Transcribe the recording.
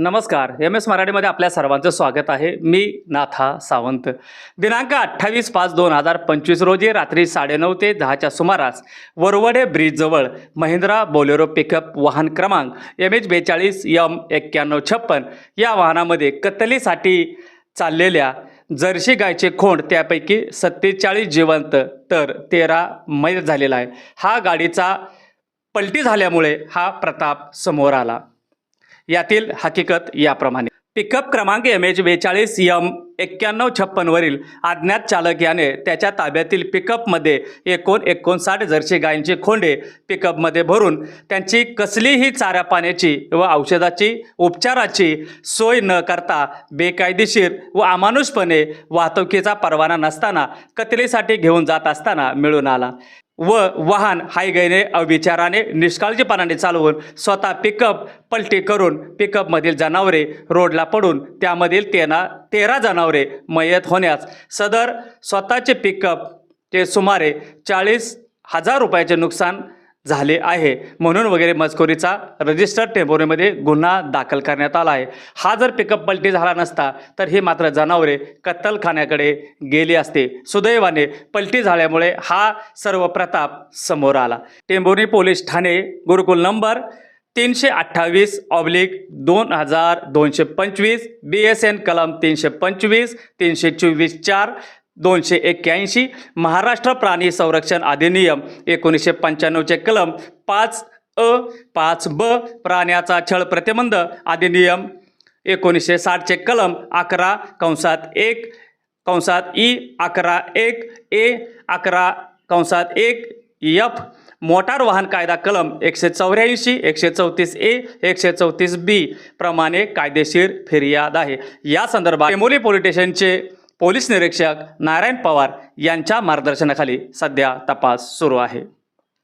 नमस्कार M S मराठीमध्ये आपल्या सर्वांचं स्वागत आहे. मी नाथा सावंत. दिनांक अठ्ठावीस पाच दोन हजार पंचवीस रोजी रात्री साडेनऊ ते दहाच्या सुमारास वरवडे ब्रिजजवळ महिंद्रा बोलेरो पिकअप वाहन क्रमांक एम एच बेचाळीस यम एक्क्याण्णव छप्पन या वाहनामध्ये कत्तलीसाठी चाललेल्या जर्सी गायचे खोंड त्यापैकी सत्तेचाळीस जिवंत तर तेरा मैल झालेला आहे. हा गाडीचा पलटी झाल्यामुळे हा प्रताप समोर आला. यातील हकीकत याप्रमाणे. पिकअप क्रमांक एम एच बेचाळीस यम एक्क्याण्णव छप्पनवरील अज्ञात चालक याने त्याच्या ताब्यातील पिकअपमध्ये एकोण एकोणसाठ जर्सी गायींचे खोंडे पिकअपमध्ये भरून त्यांची कसलीही चाऱ्या पाण्याची व औषधाची उपचाराची सोय न करता बेकायदेशीर व अमानुषपणे वाहतुकीचा परवाना नसताना कतलीसाठी घेऊन जात असताना मिळून आला. व वाहन हायगैने अविचाराने निष्काळजीपणाने चालवून स्वतः पिकअप पलटी करून पिकअपमधील जनावरे रोडला पडून त्यामधील तेना तेरा जनावरे मयत होण्यास सदर स्वतःचे पिकअप ते सुमारे चाळीस हजार रुपयाचे नुकसान झाले आहे. म्हणून वगैरे मजकुरीचा रजिस्टर टेम्पोरीमध्ये गुन्हा दाखल करण्यात आला आहे. हा जर पिकअप पलटी झाला नसता तर ही मात्र जनावरे कत्तलखान्याकडे गेली असते. सुदैवाने पलटी झाल्यामुळे हा सर्व प्रताप समोर आला. टेंभोरी पोलीस ठाणे गुरुकुल नंबर तीनशे अठ्ठावीस ऑब्लिक दोन हजार दोनशे पंचवीस बी एस एन कलम तीनशे पंचवीस तीनशे चोवीस चार दोनशे एक्क्याऐंशी महाराष्ट्र प्राणी संरक्षण अधिनियम एकोणीसशे पंच्याण्णवचे कलम पाच अ पाच ब प्राण्याचा छळ प्रतिबंध अधिनियम एकोणीसशे साठचे कलम अकरा कंसात एक कंसात ई अकरा एक ए अकरा कंसात एक यफ मोटार वाहन कायदा कलम एकशे चौऱ्याऐंशी एकशे चौतीस ए एकशे चौतीस बी प्रमाणे कायदेशीर फिर्याद आहे. या संदर्भात टेंबोली पोलीस स्टेशनचे पोलीस निरीक्षक नारायण पवार यांच्या मार्गदर्शनाखाली सध्या तपास सुरू आहे.